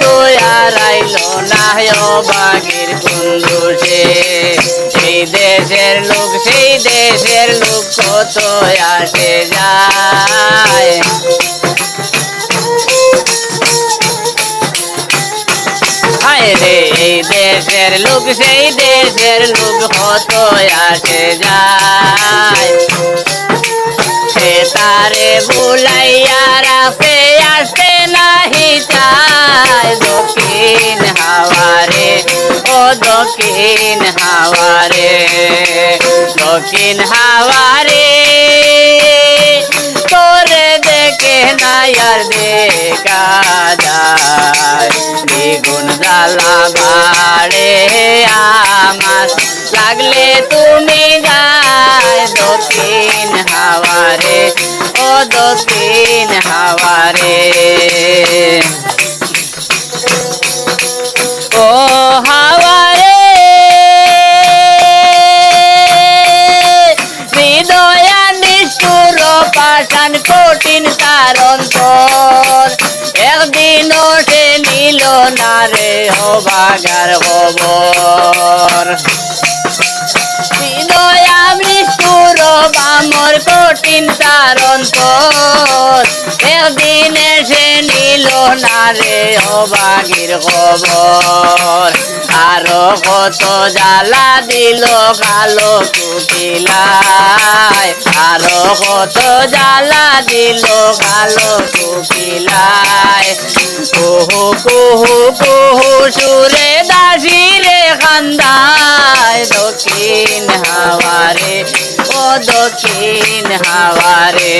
তো আর আইলো না বাগের বন্ধু সে এই দেশের লোক, সেই দেশের লোক কত আসে যায়। এই দেশের লোক, সেই দেশের লোক কত আসে যায়। তারে বুলাইয়া রাখে আসতে নাহি চায় দক্ষিণ হাওয়ারে, ও দক্ষিণ হাওয়ারে দক্ষিণ হাওয়ারে। তোরে দেখে নায়ার দেখা যায়, দ্বিগুণ জ্বালা বাড়ে আমার। লাগলে তুমি দক্ষিণ হাওয়ারে ও হাওয়ারে হৃদয়া নিষ্ঠুর, পাষাণ কঠিন তার অন্তর। একদিনও সে নিল না রে ও বাগার খবর হৃদয়া মৃত্যুর বামর কঠিন তার অন্তর। একদিনে সে নিল না রে অবাগির খবর। আরও কত জ্বালা দিল কালো কুকিলায়। আরও কত জ্বালা দিল কালো কুকিলায়। কুহু কুহু কুহু সুরে দাসি রে খান্দায়। দক্ষিণ হাওয়ারে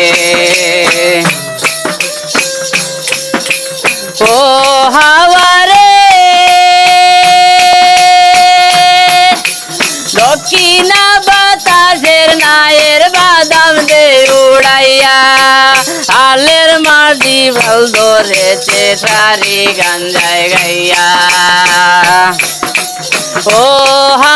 ও হাওয়ারে দক্ষিণ বাতাসের নায়ের বাদাম দে উড়াইয়া আলের মাঝি ভালো ধরেছে সারি গাঞ্জায় গাইয়া ও হাওয়ারে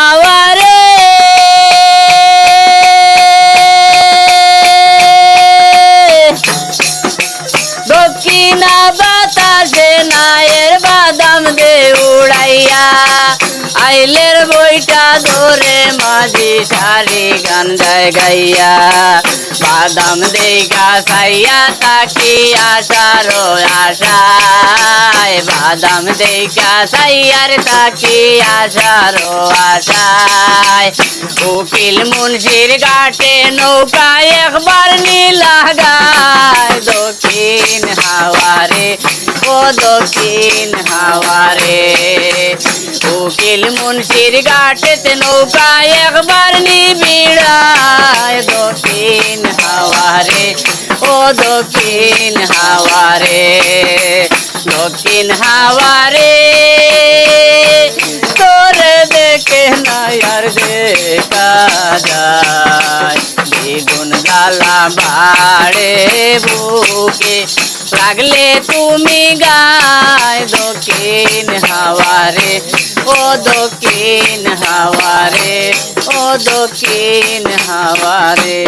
দক্ষিণা বাতাসে নায়ের বাদাম দে উড়াইয়া। আইলের বইটা ধরে মাঝি সারি গান গাইয়া। বাদাম দে গাছাইয়া তাকি আশারো আশায়। বাদাম দে গাছাইয়ার তাকি আশারো আশায়। উকিল মুন্সির ঘাটে নৌকায় একবার নীলা গায়। দক্ষিণ হাওয়ারে। উকিল মুন্সির ঘাটেতে নৌকায় একবার নিবিড়ায় দক্ষিণ হাওয়ারে, ও দক্ষিণ হাওয়ারে দক্ষিণ হাওয়ারে। তোরে দেখে নায়ার দেখা যায়, দ্বিগুণ জ্বালা বাড়ে। লাগলে তুমি গায় দক্ষিণ হাওয়ারে ও দক্ষিণ হাওয়ারে ও দক্ষিণ হাওয়ারে।